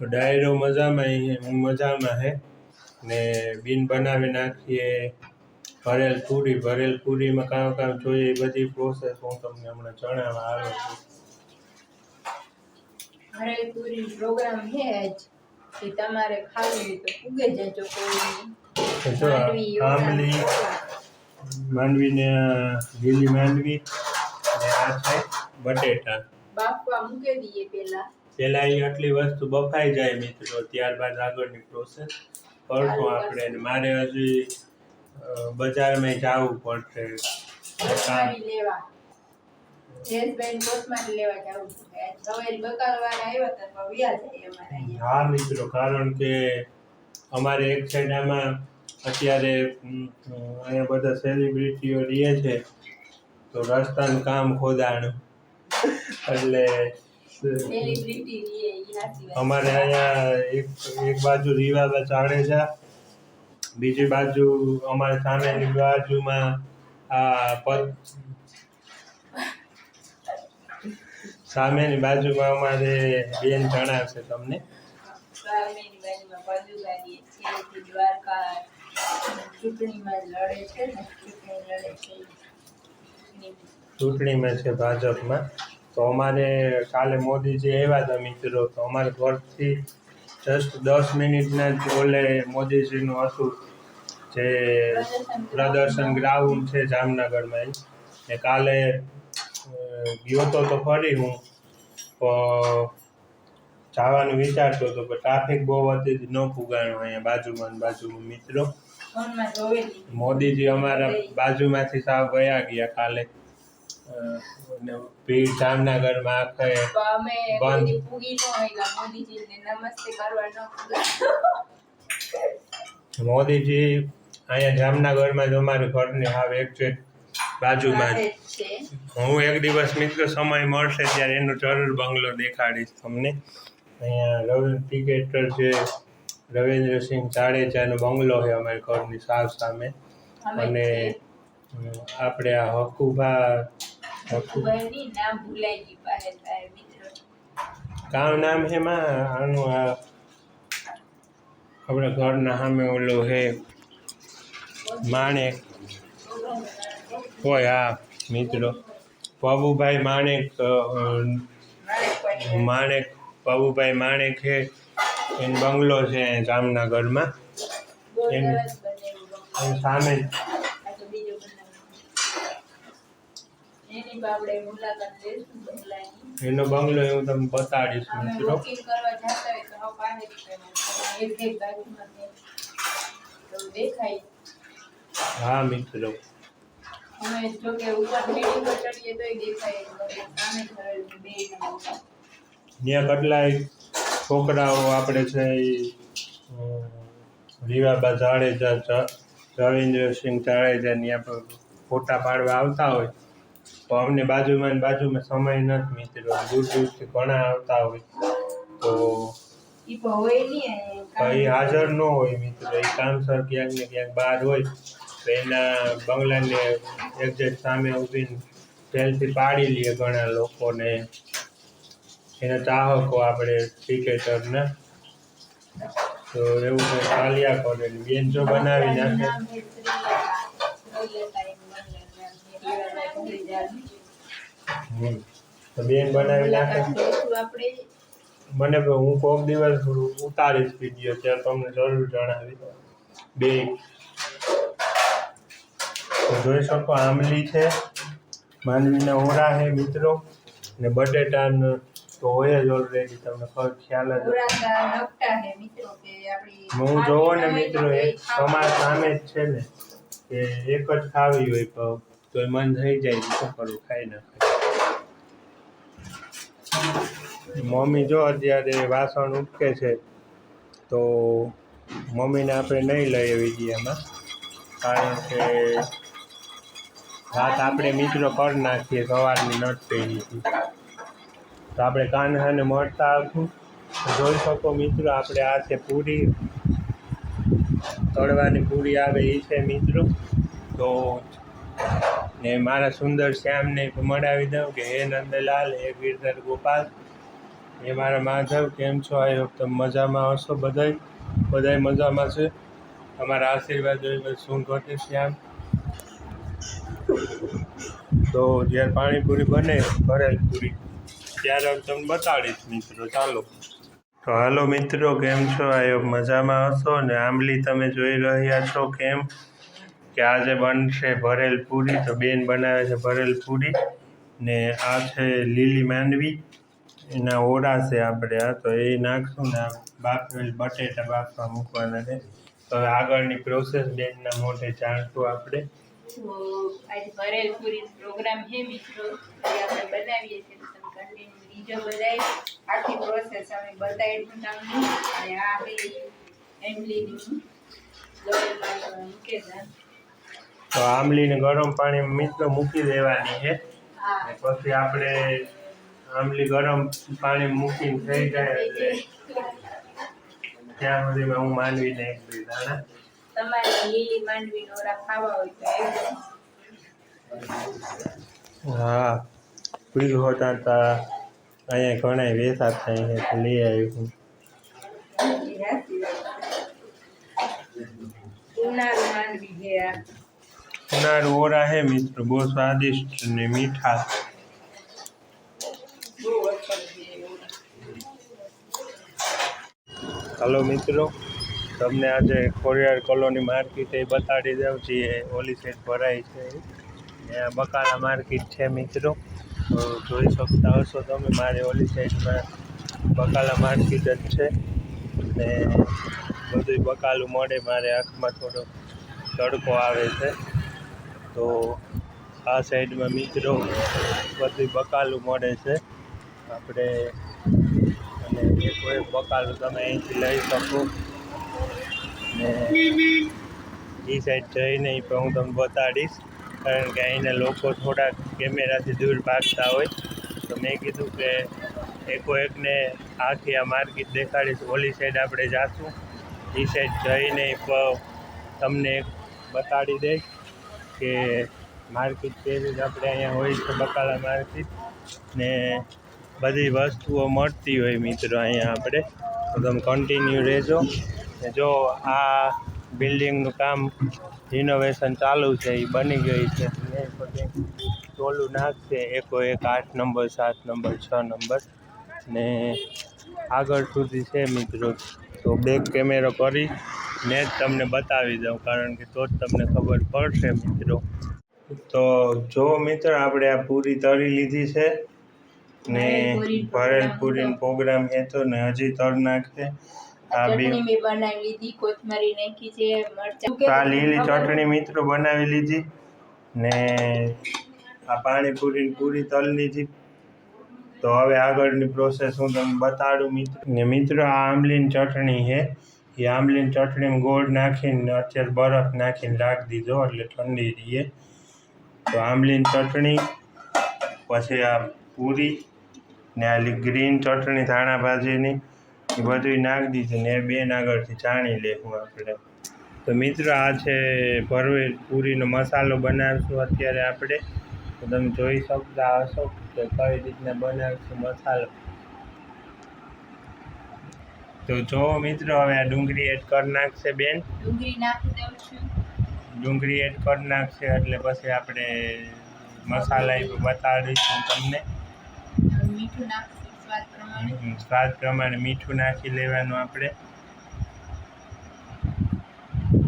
તો ડાયરો મજામાં હે હું મજામાં હે. ને બિન બનાવી નાખીએ ભરેલ પૂરી ભરેલ પૂરીમાં કામ કામ જોઈએ એ બધી પ્રોસેસ હું તમને હમણાં જણાવવા આવ્યો છું. હરેલપુરી પ્રોગ્રામ છે જ તમારે ખાવી તો ઉગે જજો કોઈ તો જો આ આંબલી માંડવીને લીલી માંડવી ને આ છે બટેટા. બાફવા મૂકી દઈએ પેલા પેલા એ આટલી વસ્તુ બફાઈ જાય મિત્રો ત્યારબાદ આગળની પ્રોસેસ કરશું આપણે મારે હજી બજારમાં જવું પડશે. કામ હા મિત્રો કારણ કે અમારે એક સાઈડ આમાં અત્યારે અહીંયા બધા સેલિબ્રિટીઓ રહે છે તો રસ્તાનું કામ ખોદાણું. એટલે અમારે અહીંયા એક એક બાજુ રીવાબા જાડેજા બીજી બાજુ અમારે સામેની બાજુમાં આ પદ સામેની બાજુમાં અમારે બેન જણાવશે તમને. લડે છે ચૂંટણી લડે છે. ચૂંટણીમાં છે ભાજપમાં. તો અમારે કાલે મોદીજી આવ્યા હતા મિત્રો. તો અમારે ઘરથી જસ્ટ દસ મિનિટના જ ઓલે મોદીજીનું હતું જે પ્રદર્શન ગ્રાઉન્ડ છે જામનગરમાં. એ કાલે ગયો તો તો ફરી હું જવાનું વિચારતો હતો પણ ટ્રાફિક બહુ હતી ન પુગાણો અહીંયા બાજુમાં બાજુમાં મિત્રો. મોદીજી અમારા બાજુમાંથી સાવ ગયા ગયા કાલે. ભીડ જામનગરમાં આખે તો અમે બંધ. મોદીજી અહીંયા જામનગરમાં જ અમારું ઘરની હાવ એક્ઝેક્ટ બાજુમાં જ. છે. હું એક દિવસ મિત્ર સમય મળશે ત્યારે એનો જરૂર બંગલો દેખાડીશ તમને. અહીંયા રવિ ક્રિકેટર છે રવિન્દ્રસિંહ જાડેજાનો બંગલો છે અમારી ઘરની સાવ સામે. અને આપણે આ હકુભા હકુ હકુભાઈની નામ ભૂલાઈ ગઈ પાસે તારે મિત્રો. કામ નામ હે માં? આનું આ આપણા ઘરના સામે ઓલો હે. માણેક હોય હા મિત્રો. પબુભાઈ માણેક માણેક પબુભાઈ માણેક છે એનો બંગલો છે જામનગરમાં. એમ. એની સામે જ આ તો બીજું બનાવ્યું આપણે મુલાકાત લઈશું બંગલાની એનો બંગલો હું તમને બતાડીશ મિત્રો. વોકિંગ કરવા જતા હોય તો હવે પાસે એક એક બાજુમાં દેખાય. હા મિત્રો. અમે જો કે ઉપર બિલ્ડિંગ પર ચડીએ તોય દેખાય સામે ઘરેલું બે ત્યાં કેટલાય છોકરાઓ આપણે છે એ રીવાબા જાડેજા રવિન્દ્રસિંહ જાડેજા ત્યાં ફોટા પાડવા આવતા હોય. તો અમને બાજુમાં ને બાજુમાં સમય નથી મિત્રો. દૂર દૂરથી ઘણા આવતા હોય. તો એ હાજર ન હોય મિત્રો. એ કામસર ક્યાંક ને ક્યાંક બહાર હોય. તો એના બંગલાને એક્ઝેક્ટ સામે ઊભીને સેલ્ફી પાડી લઈએ ઘણા લોકોને. એના ચાહકો આપણે ક્રિકેટરના તો એવું કંઈ ચાલ્યા કરે જો બનાવી નાખે. તો બેન બનાવી નાખે. મને હું કોક દિવસ ઉતારીશ વીડિયો ત્યારે તમને જરૂર જણાવી બે. જોઈ શકો આંબલી છે, માંડવીના ઓરા છે મિત્રો, ને બટેટાનો તો હોય જ ઓલરેડી તમને ખ્યાલ જ હું જોવો ને મિત્રો, એક તમારા સામે જ છે ને, કે એક જ ખાવી હોય તો એ થઈ જાય શું ખાઈ નાખે મમ્મી જો અત્યારે વાસણ ઉટકે છે, તો મમ્મીને આપણે નહીં લઈએ એમાં કારણ કે રાત આપણે મિત્રો કરી નાખીએ, સવારની નટ થઈ તો આપણે કાન્હાને મળતા આવશું. જોઈ શકો મિત્રો, આપણે આ છે પૂરી. તળવાની પૂરી આવે એ છે મિત્રો. તો ને મારા સુંદર શ્યામને મળાવી દઉં કે હે નંદલાલ, હે ગિરધર ગોપાલ, હે મારા માધવ, કેમ છો? આઈ તમે મજામાં હશો બધાય? બધાય મજામાં છે? અમારા આશીર્વાદ શું ઘટે શ્યામ? તો જ્યારે પાણીપુરી બને, ભરેલ પૂરી, ત્યારે હું તમને બતાડીશ મિત્રો, ચાલો. તો હાલો મિત્રો, કેમ છો? આઈ મજામાં હશો ને આંબલી તમે જોઈ રહ્યા છો, કેમ? કે આજે બનશે ભરેલ પૂરી, તો બેન બનાવે છે ભરેલ પૂરી. ને આ છે લીલી માંડવી. એના ઓરા છે આપણે આ, તો એ નાખશું ને બાફેલ બટેટા બાફવા મૂકવાના છે. તો હવે આગળની પ્રોસેસ બેનના મોઢે જાણશું આપણે. બનાવીએ છીએ તો આંબલીને ગરમ પાણીમાં મિત્રો મૂકી દેવાની છે. પછી આપણે આંબલી ગરમ પાણી મૂકીને થઈ જાય એટલે ત્યાં સુધીમાં હું માનવી નાખી દીધા ને? તમારે લીલી માંડવી નોરા ખાવા હોય તો હા પીલ હોતા તા અહીંયા ઘણા વેસા થાય છે લઈ આવ્યું હું. ઉનાળુ માંડવી છે ઉનાળુ ઓરા હે મિત્ર, બહુ સ્વાદિષ્ટ ને મીઠા. હલો મિત્રો, તમને આજે ખોરિયાર કોલોની માર્કેટ એ બતાડી દઉં છીએ ઓલી સાઈડ ભરાય છે. ત્યાં બકાલા માર્કેટ છે મિત્રો. જોઈ શકતા હશો તમે, મારે ઓલી સાઈડમાં બકાલા માર્કેટ જ છે. ને બધું બકાલું મળે, મારે આંખમાં થોડો તડકો આવે છે. તો આ સાઈડમાં મિત્રો બધું બકાલું મળે છે. આપણે અને એક બકાલું તમે અહીંથી લઈ શકો. ને એ સાઈડ જઈને પણ હું તમને બતાડીશ. કારણ કે અહીંના લોકો થોડાક કેમેરાથી દૂર ભાગતા હોય. તો મેં કીધું કે એકો એકને આખી આ માર્કેટ દેખાડીશ. ઓલી સાઈડ આપણે જાશું. એ સાઈડ જઈને તમને બતાડી દઈશ. કે માર્કેટ કેવી જ આપણે અહીંયા હોય છે બકાલા માર્કેટ ને બધી વસ્તુઓ મળતી હોય મિત્રો અહીંયા આપણે. તો તમે કન્ટિન્યુ રહેજો. ને જો આ બિલ્ડિંગનું કામ રિનોવેશન ચાલુ છે, એ બની ગઈ છે. ટોલું નાખશે. એકો એક આઠ નંબર સાત નંબર છ નંબર ને આગળ સુધી છે મિત્રો. તો બેક કેમેરો કરી ને જ તમને બતાવી દઉં કારણ કે તો જ તમને ખબર પડશે મિત્રો. તો જો મિત્ર આપણે આ પૂરી તળી લીધી છે ને ભરેલ પૂરીનો પ્રોગ્રામ હતો ને હજી તર નાખશે. આ ચટણી બનાવી લીધી કોથમરી નાખી છે મરચાં. આ લીલી ચટણી મિત્રો બનાવી લીધી ને આ પાણીપુરી પૂરી તળી લીધી. તો હવે આગળની પ્રોસેસ હું તમને બતાડું મિત્રો. ને મિત્રો, આ આંબલીની ચટણી છે. એ આંબલીની ચટણીમાં ગોળ નાખીને અત્યારે બરફ નાખીને રાખી દીધો, એટલે ઠંડી રહીએ તો આંબલીની ચટણી, પછી આ પૂરી ને આ ગ્રીન ચટણી, ધાણા ભાજીની, એ બધું નાખી દીધું ને એ બેન આગળથી જાણી લેવું આપણે. તો મિત્રો, આ છે ભરવેલ પૂરીનો મસાલો બનાવીશું અત્યારે આપણે. તો તમે જોઈ શકતા હશો કે કઈ રીતના બનાવશું મસાલો. તો જો મિત્રો હવે આ ડુંગળી એડ કરી નાખશે બેન. ડુંગળી નાખી દઉં છું. ડુંગળી એડ કરી નાખશે એટલે પછી આપણે મસાલા બતાડીશું તમને. મીઠું નાખશું સ્વાદ પ્રમાણે. સ્વાદ પ્રમાણે મીઠું નાખી લેવાનું આપણે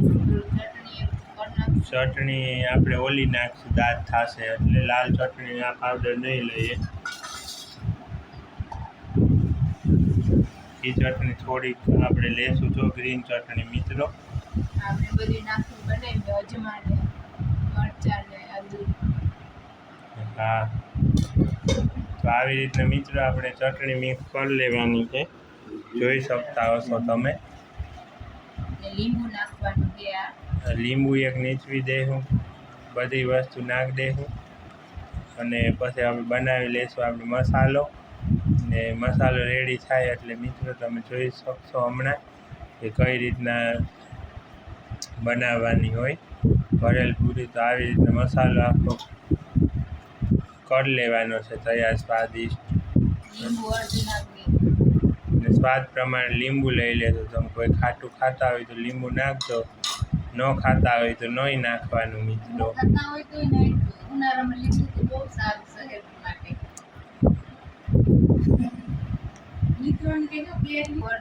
થોડું ચટણી એવું કરી નાખશું ચટણી આપણે ઓલી નાખશું દાંત થશે એટલે લાલ ચટણી આ પાવડર નહીં લઈએ. એ ચટણી થોડીક આપણે લેશું જો ગ્રીન ચટણી મિત્રો. આપણે બધું નાખીને બનાવી અજમા ને મરચાં ને આદુ. હા. તો આવી રીતના મિત્રો આપણે ચટણી મિક્સ કરી લેવાની છે. જોઈ શકતા હશો તમે. લીંબુ નાખવાનું આ. લીંબુ એક નીચવી દઈશું બધી વસ્તુ નાખી દઈશું અને પછી આપણે બનાવી લઈશું આપણે મસાલો. ને મસાલો રેડી થાય એટલે મિત્રો તમે જોઈ શકશો હમણાં કે કઈ રીતના બનાવવાની હોય. ભરેલ પૂરી તો આવી રીતના મસાલો આખો કરી લેવાનો છે તૈયાર સ્વાદિષ્ટ. સ્વાદ પ્રમાણે લીંબુ લઈ લેજો. તમે કોઈ ખાટું ખાતા હોય તો લીંબુ નાખજો. ન ખાતા હોય તો નહીં નાખવાનું મિત્રો. ખાતા હોય તો ઉનાળામાં લીંબુ તો બહુ સારું શરીર માટે. મિત્રોને કહેજો કે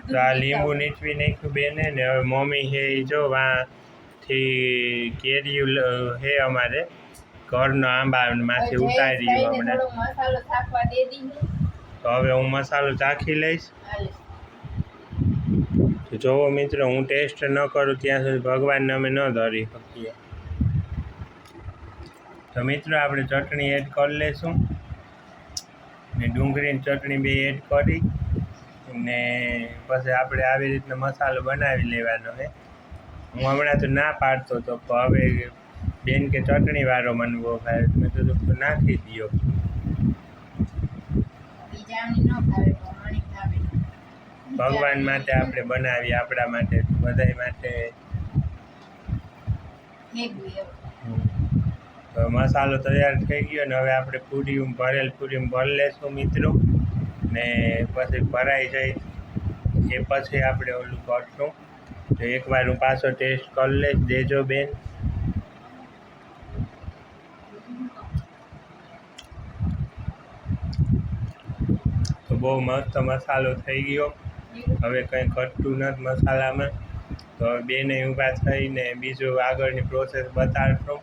તો આ લીંબુ નીચવી નાખ્યું બેને ને હવે મમ્મી હે એ જો વાથી કેરીયું હે અમારે ઘરનો આંબા માંથી ઉતારી રહ્યું હમણાં. તો હવે હું મસાલો ચાખી લઈશ. જોવો મિત્રો, હું ટેસ્ટ ન કરું ત્યાં સુધી ભગવાનને અમે ન ધરી શકીએ. તો મિત્રો, આપણે ચટણી એડ કરી લઈશું. ને ડુંગળીની ચટણી બે એડ કરી. ને પછી આપણે આવી રીતના મસાલો બનાવી લેવાનો છે. હું હમણાં તો ના પાડતો તો પણ હવે બેન કે ચટણીવાળો મનવો મને મેં તો નાખી દો બીજાની ન ભાવે પણ મણી ભાવે ભગવાન માટે આપણે બનાવીએ આપણા માટે બધાય માટે. તો મસાલો તૈયાર થઈ ગયો ને હવે આપણે પૂરી ભરેલ પૂરી ભરી લેશું મિત્રો. ને પછી ભરાઈ જાય. એ પછી આપણે ઓલું કરશું. તો એકવાર હું પાછો ટેસ્ટ કરી લઈશ. દેજો બેન. તો બહુ મસ્ત મસાલો થઈ ગયો. હવે કંઈ ઘટતું નથી મસાલામાં. તો બેને ઊભા થઈને બીજું આગળની પ્રોસેસ બતાડશું.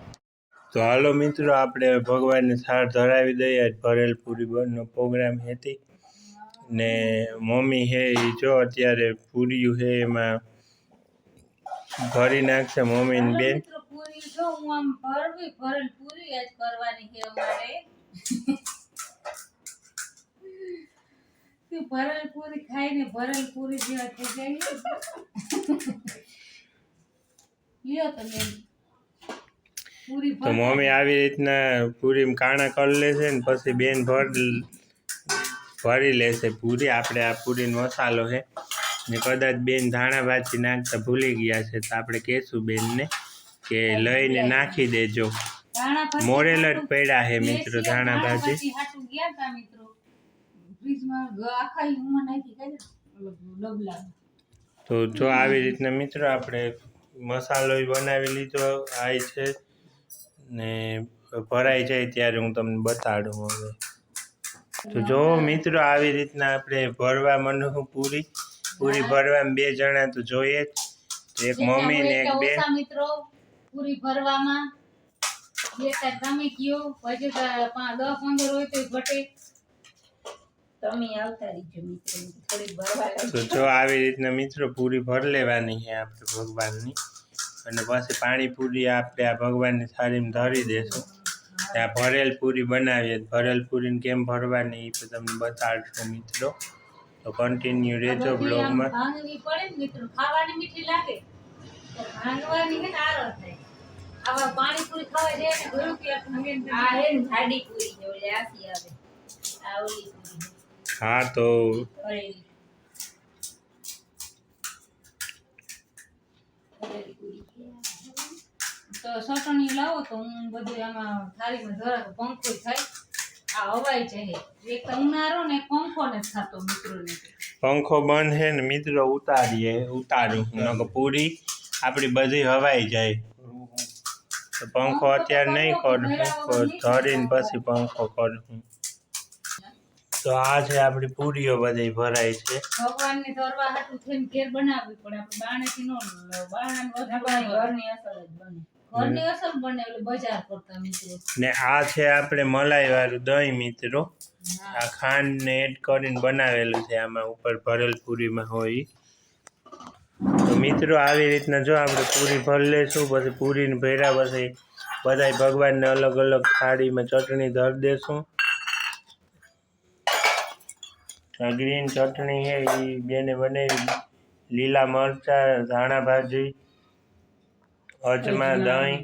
તો હાલો મિત્રો આપણે ભગવાનને સાર ધરાવી દઈએ. ભરેલ પૂરી બનનો પ્રોગ્રામ હતી. ને મમ્મી હે એ જો અત્યારે પૂરીયું છે એમાં ભરી નાખશે મમ્મી ને બેન. પૂરી જો હું આમ ભરવી ભરેલ પૂરી જ કરવાની છે અમારે. તું ભરેલ પૂરી ખાઈને ભરેલ પૂરી જેવા થઈ જાય લ્યો તમે. તો મમ્મી આવી રીતના પૂરી કાણા કરી લેશે ને પછી બેન ભર ભરી લેશે પૂરી. આપણે આ પૂરીનો મસાલો છે ને કદાચ બેન ધાણા ભાજી નાખતા ભૂલી ગયા છે તો આપણે કહેશું બેનને કે લઈને નાખી દેજો. મોરેલ જ પડ્યા છે મિત્રો ધાણા ભાજી ફ્રીજમાં આખા ઈમાં નાખી કાઢે ડબલા. તો જો આવી રીતના મિત્રો આપણે મસાલો બનાવી લીધો આય છે ને ભરાઈ જાય ત્યારે હું તમને બતાડું હવે. તો જો મિત્રો આવી રીતના આપણે ભરવા માંડું પૂરી પૂરી ભરવામાં બે જણા તો જોઈએ જ. એક મમ્મી ને એક બે મિત્રો પૂરી ભરવામાં. તાર તમે કયો પછી દસ પંદર હોય તો ઘટે. તમે આવતા રહીજો મિત્રો થોડી ભરવા તો જો આવી રીતના મિત્રો પૂરી ભર લેવાની છે આપણે ભગવાનની. અને પછી પાણી પૂરી આપણે આ ભગવાનની થાળીમાં ધરી દેશું. ત્યાં ભરેલ પૂરી બનાવીએ. ભરેલ પૂરીને કેમ ભરવાની એ તમને બતાડશું મિત્રો. તો કન્ટિન્યુ રહેજો બ્લોગમાં ભાંગવી પડે મિત્રો ખાવાની મીઠી લાગે. તો ભાંગવાની છે આરો થાય. આવા પાણીપુરી ખાવા જાય ને ગુરુ કે આ હે ને પૂરી ઓલી આસી આવે. આ ઓલી પૂરી. હા તો ભરેલી ભરેલી પૂરી છે. તો ચટણી લાવો તો હું બધું આમાં થાળીમાં જરાક પંખો થાય. આ હવાઈ જાય. એક તો ઉનાળો ને પંખો ને થતો મિત્રોને. પંખો બંધ છે ને મિત્રો ઉતારીએ ઉતારું. નકર પૂરી આપણી બધી હવાઈ જાય. પંખો અત્યારે નહીં કરું. ધરીને પછી પંખો કરું. તો આ છે આપણી પૂરીઓ બધી ભરાય છે. ભગવાનને ધરવા હાટું થઈને ઘેર બનાવવી પડે આપણે બારણેથી નો વસ્તુ ઘરની અસર જ બને. ઘરની અસર બને એટલે બજાર કરતા મિત્રો. ને આ છે આપણે મલાઈ વાળું દહીં મિત્રો. આ ખાંડ ને એડ કરીને બનાવેલું છે આમાં ઉપર ભરેલ પૂરીમાં હોય. તો મિત્રો આવી રીતના જો આપણે પૂરી ભરી લઈશું પછી પૂરીને ભેરા પછી બધાય ભગવાનને અલગ અલગ થાળીમાં ચટણી ધરી દેશું આ ગ્રીન ચટણી છે એ બેને બનાવી. લીલા મરચાં ધાણા ભાજી અજમા દહીં.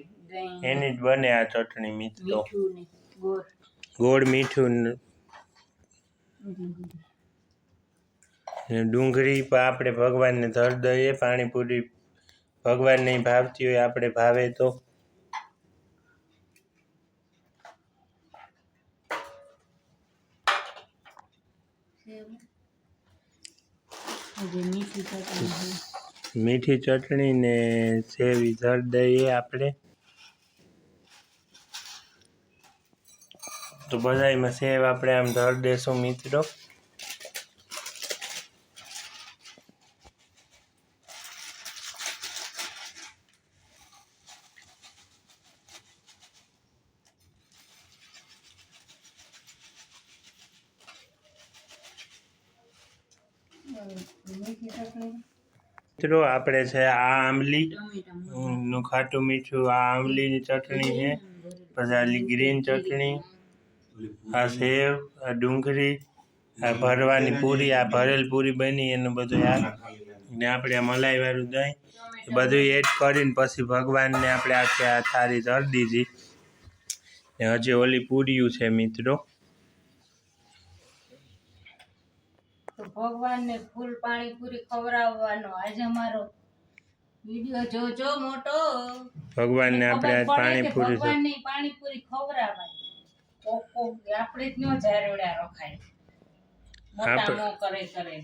એની જ બને આ ચટણી મિત્રો. ગોળ. મીઠું ડુંગળી પણ આપણે ભગવાનને ધર દઈએ પાણીપુરી ભગવાનને ભાવતી હોય આપણે ભાવે તો હજી મીઠી ચટણી ને સેવી જળ દઈએ આપણે. તો બધામાં સેવ આપણે આમ ધર દેશું મિત્રો. મિત્રો, આપણે છે આ આંબલી નું ખાટું મીઠું, આ આંબલીની ચટણી છે, પછી આલી ગ્રીન ચટણી, આ સેવ, આ ડુંગળી, આ ભરવાની પૂરી, આ ભરેલ પૂરી બની એનું બધું આ. ને આપણે આ મલાઈવાળું દહીં, એ બધું એડ કરીને પછી ભગવાનને આપણે આખી આ થાળી ધરી દીધી ને હજી ઓલી પૂરીયું છે મિત્રો. ભગવાનને ફૂલ પાણીપુરી ખવડાવવાનો. આજે અમારો વિડિયો જોજો મોટો. ભગવાનને આપણે આજ પાણી પૂરી પાણીપુરી ભગવાનને પાણી પૂરી ખવડાવવાની કોક આપણે જ ન જારોડા રખાય. મોટા નો કરે કરે.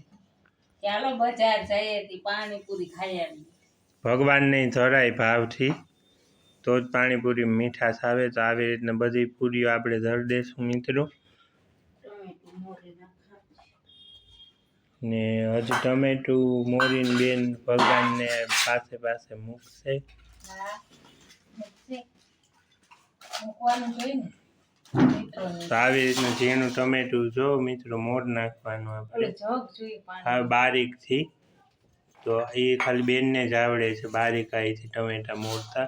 ચાલો બજાર જઈએ તી પાણીપુરી ખાઈ આવીએ ભગવાનને ધરાય ભાવથી. તો જ પાણીપુરી મીઠાશ આવે. તો આવી રીતના બધી પૂરીઓ આપણે ધર દેશું મિત્રો ટમેટું મોરે નાખા ને હજી ટમેટું મોરીન બેન ભગવાનને પાસે પાસે મૂકશે. આવી રીતનું ઝીણું ટમેટું જો મિત્રો મોર નાખવાનું આપણે. હા બારીકથી. તો એ ખાલી બેનને જ આવડે છે બારીકાઈથી ટમેટા મોરતા.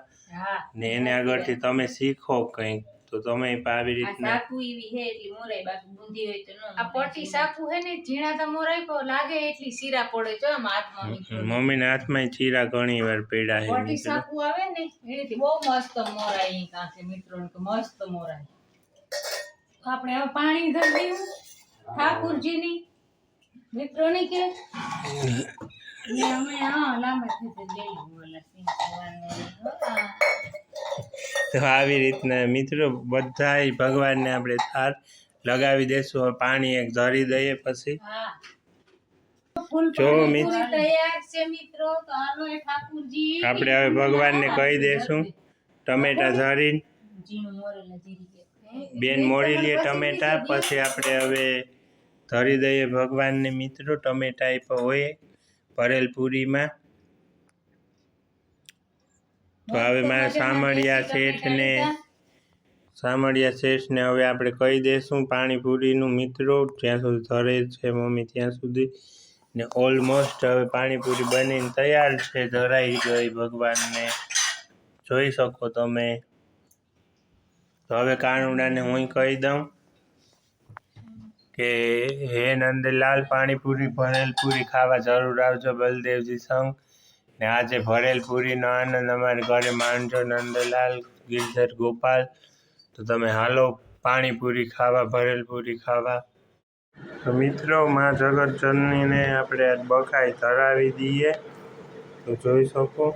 ને એને આગળથી તમે શીખો કંઈક. તો તમે આવી રીતના સાકુ એવી હે એટલી મોરાય બાકી બુંદી હોય તો ન આ પોટી સાકુ હે ને ઝીણા તો મોરાય પણ લાગે એટલી શીરા પડે જો આમ હાથમાં મમ્મી ના હાથમાં શીરા ઘણી વાર પડ્યા હે પોટી મિત્રો. સાકુ આવે ને એથી બહુ મસ્ત મોરાય અહીં કાંસે મિત્રો કે મસ્ત મોરાય આપણે હવે પાણી ધરી દઈએ ઠાકુરજીની. મિત્રોની કે? અમે હા લાંબા થઈ જઈએ. બોલા સિંહ. તો આવી રીતના મિત્રો બધાય ભગવાનને આપણે થાર લગાવી દેશું. પાણી એક ધરી દઈએ પછી. જો મિત્ર- આપણે હવે ભગવાનને કહી દેશું. ટમેટા ધરીને. બેન મોરી લઈએ ટમેટા પછી આપણે હવે ધરી દઈએ ભગવાનને મિત્રો. ટમેટા એ હોય ભરેલ પૂરીમાં તો હવે મારા સામળિયા શેઠને સામળિયા શેઠને હવે આપણે કહી દઈશું પાણીપુરીનું મિત્રો જ્યાં સુધી ધરે છે મમ્મી ત્યાં સુધી. ને ઓલમોસ્ટ હવે પાણીપુરી બનીને તૈયાર છે ધરાઈ ગઈ ભગવાનને. જોઈ શકો તમે. તો હવે કાનુડાને હું કહી દઉં કે હે નંદલાલ પાણીપુરી ભરેલ પૂરી ખાવા જરૂર આવજો બલદેવજી સંગ. ને આજે ભરેલ પૂરીનો આનંદ અમારે ઘરે માણજો નંદલાલ, ગિરધર, ગોપાલ. તો તમે હાલો પાણીપુરી ખાવા ભરેલ પૂરી ખાવા. તો મિત્રો, મા જગતજનનીને આપણે બકાઈ ધરાવી દઈએ. તો જોઈ શકો.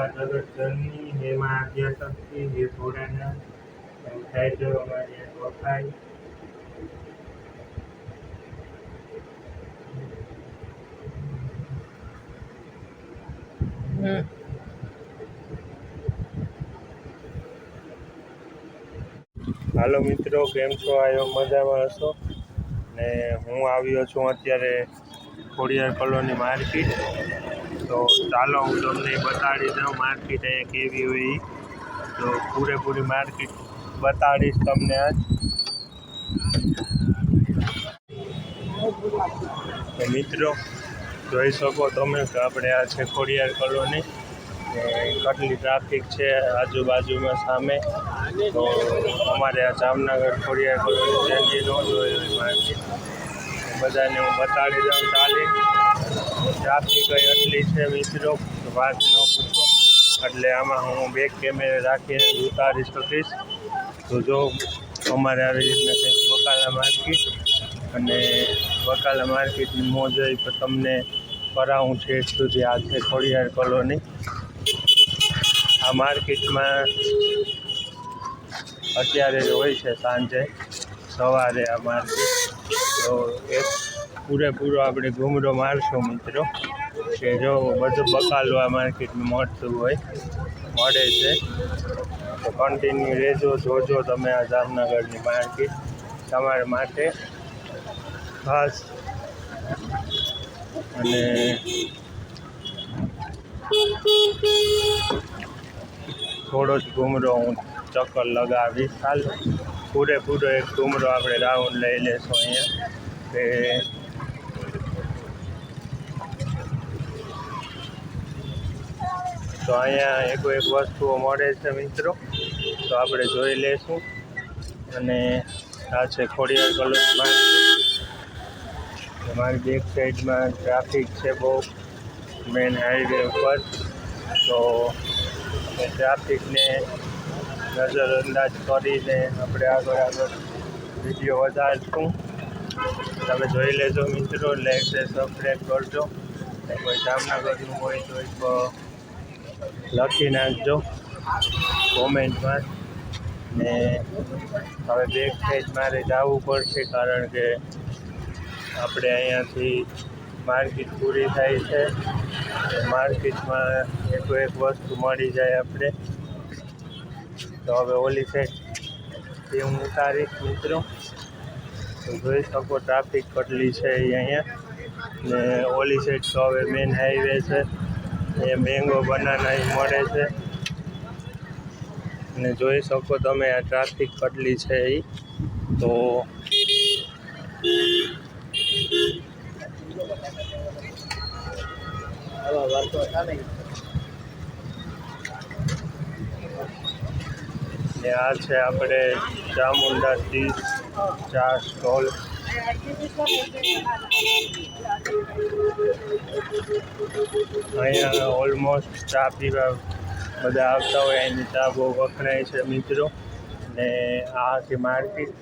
એમાં જગતજનની એમાં આદ્યાશક્તિ એમ થાય જો અમારે વખાય હાલો મિત્રો કેમ છો? આવ્યો મજામાં હશો? ને હું આવ્યો છું અત્યારે ખોડિયાર કોલોની માર્કેટ. તો ચાલો હું તમને બતાડી દઉં માર્કેટ અહીંયા કેવી હોય. તો પૂરેપૂરી માર્કેટ બતાડીશ તમને આજ. મિત્રો, જોઈ શકો તમે કે આપણે આ છે ખોડિયાર કોલોની. કેટલી ટ્રાફિક છે આજુબાજુમાં સામે. તો અમારે આ જામનગર ખોડિયાર કોલોની જેની નો હોય માર્કેટ. બધાને હું બતાડી દઉં ચાલી. ટ્રાફિક એટલી છે મિત્રો વાત ન પૂછો. એટલે આમાં હું બેક કેમેરા રાખીને ઉતારી શકીશ તો જો અમારે આવી રીતના કંઈક બકાલા માર્કેટ અને બકાલા માર્કેટની મોજ હોય તો તમને કરાવું છે સુધી. આ છે ખોડિયાર કોલોની આ માર્કેટમાં અત્યારે હોય છે સાંજે સવારે આ માર્કેટ. તો એક પૂરેપૂરો આપણે ઘૂમરો મારશું મિત્રો. કે જો બધું બકાલવા માર્કેટમાં મળતું હોય, મળે છે. તો કન્ટિન્યુ રહેજો, જોજો તમે આ જામનગરની માર્કેટ તમારા માટે ખાસ. અને થોડો જ ઘૂમરો હું ચક્કર લગાવીશ. હાલ પૂરેપૂરો એક ઘૂમરો આપણે રાઉન્ડ લઈ લેશું અહીંયા. કે તો અહીંયા એક એક વસ્તુઓ મળે છે મિત્રો. તો આપણે જોઈ લઈશું. અને આ છે ખોડિયાર માર્કેટ. મારી બેક સાઈડમાં ટ્રાફિક છે બહુ. મેન હાઈવે ઉપર. તો ટ્રાફિકને નજરઅંદાજ કરીને આપણે આગળ આગળ વીડિયો વધારશું. તમે જોઈ લેજો મિત્રો છે સબસ્ક્રાઈબ કરજો. કોઈ જામનગરનું હોય તો એક લખી નાખજો, કોમેન્ટમાં. ને હવે બેક સાઈડ મારે જવું પડશે કારણ કે આપણે અહીંયાથી માર્કેટ પૂરી થાય છે. માર્કેટમાં એક એક વસ્તુ મળી જાય આપણે. તો હવે ઓલી સાઈડ હું ઉતારીશ મિત્રો. તો જોઈ શકો ટ્રાફિક કેટલી છે અહીંયા. ને ઓલી સાઈડ તો હવે મેન હાઈવે છે. એ મેંગો બનાના એ મળે છે. ને જોઈ શકો તમે આ ટ્રાફિક પટલી છે એ તો ને આ છે આપણે ચામુંડા ટી ચા સ્ટોલ અહીંયા ઓલમોસ્ટ ચા પીવા બધા આવતા હોય, એની ચા બહુ વખણાય છે મિત્રો. ને આ છે માર્કેટ.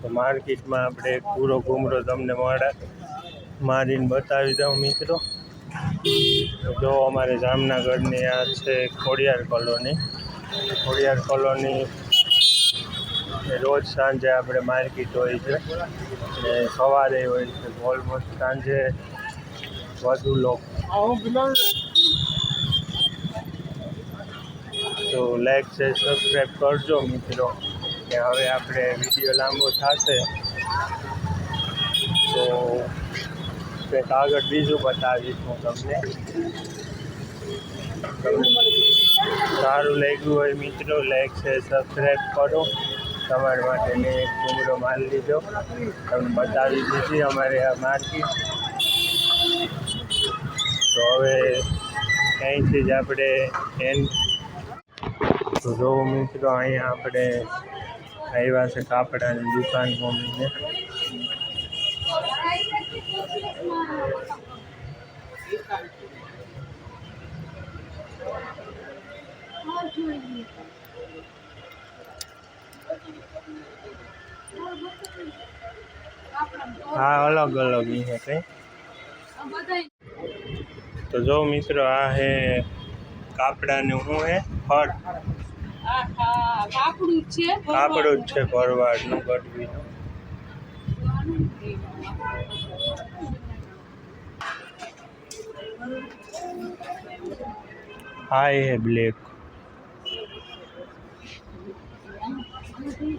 તો માર્કેટમાં આપણે પૂરો ઘૂમરો તમને મળે. મારીને બતાવી દઉં મિત્રો. જો અમારે જામનગરની આ છે ખોડિયાર કોલોની. ખોડિયાર કોલોની. એ રોજ સાંજે આપણે માર્કેટ હોય છે. ને સવારે હોય છે. ઓલમોસ્ટ સાંજે વધુ લોકો. તો લાઈક છે સબસ્ક્રાઈબ કરજો મિત્રો. કે હવે આપણે વીડિયો લાંબો થશે. તો કંઈક આગળ બીજું બતાવીશ હું તમને તમને. સારું લાગ્યું હોય મિત્રો લાઈક છે સબસ્ક્રાઈબ કરો. તમારા માટે મેં એક ઘૂમરો માલ લીધો. તમને બતાવી દીધી અમારે આ માર્કેટ. તો હવે અહીંથી જ આપણે એન જો મિત્રો, અહીંયા આપણે આવ્યા છે કાપડાની દુકાન મમ્મીને હા, અલગ અલગ ઈ છે કંઈ. તો જો મિત્રો, આ હે કાપડાનું, શું હે? ફર કાપડું છે કાપડું જ છે ભરવાડનું ગઢવીનું હા, એ હે બ્લેક.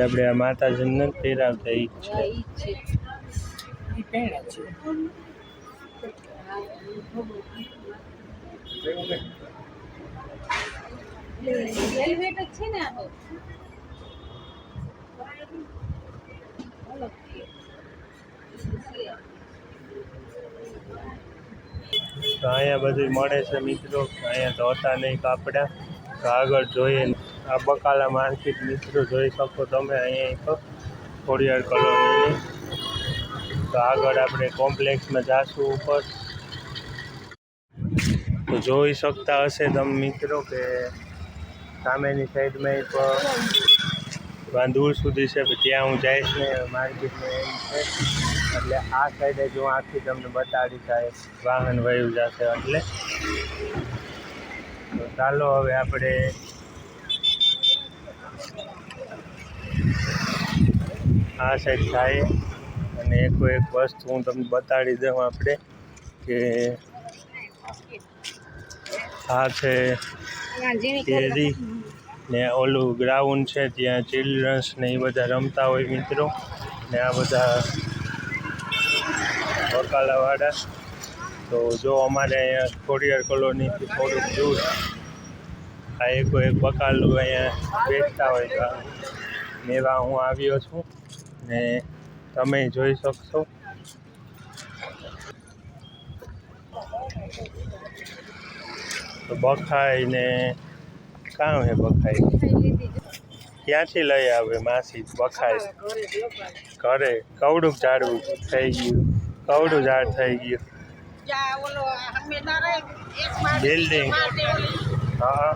આપણે આ. તો માતાજીને પહેરાવતા એ છે. છે. ને આ તો અલગ છે. તો અહીંયા બધું મળે છે મિત્રો. અહીંયા તો હતા નહીં કાપડા. તો આગળ જોઈએ. આ બકાલા માર્કેટ મિત્રો જોઈ શકો તમે અહીંયા એક. ખોડિયાર કોલોનીની. તો આગળ આપણે કોમ્પ્લેક્સમાં જાશું ઉપર. તો જોઈ શકતા હશે તમે મિત્રો કે સામેની સાઈડમાં એક વાં દૂર સુધી છે ત્યાં હું જઈશ ને માર્કેટમાં એમ છે. એટલે આ સાઈડે જો આખી તમને બતાડી જાય વાહન વયું જશે એટલે. તો ચાલો હવે આપણે આ સાઈડ થાય અને એકો એક વસ્તુ હું તમને બતાડી દઉં આપણે કે આ છે કેરી. ને ઓલું ગ્રાઉન્ડ છે, ત્યાં ચિલ્ડ્રન્સ ને એ બધા રમતા હોય મિત્રો. ને આ બધા બકાલાવાળા તો જો અમારે અહીંયા ખોડિયાર કોલોનીથી થોડુંક દૂર આ એકો એક બકાલું અહીંયા વેચતા હોય તો મેવા હું આવ્યો છું ને તમે જોઈ શકશો. તો બખાઈ ને કાં હે બખાઈ? ક્યાંથી લઈ આવે માસી? બખાઈ. ઘરે. કવડું ઝાડવું થઈ ગયું. કવડું ઝાડ થઈ ગયું. બિલ્ડિંગ હા.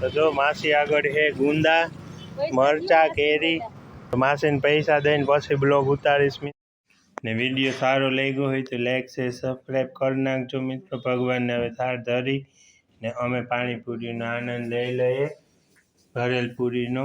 તો જો માસી આગળ હે ગુંદા, મરચા, કેરી. માસીને પૈસા દઈને પછી બ્લોગ ઉતારીશ ને વીડિયો સારો લાગ્યો હોય તો લાઈક છે સબસ્ક્રાઈબ કરી નાખજો મિત્રો. ભગવાનને હવે થાર ધરી. ને અમે પાણીપુરીનો આનંદ લઈ લઈએ ભરેલ પૂરીનો.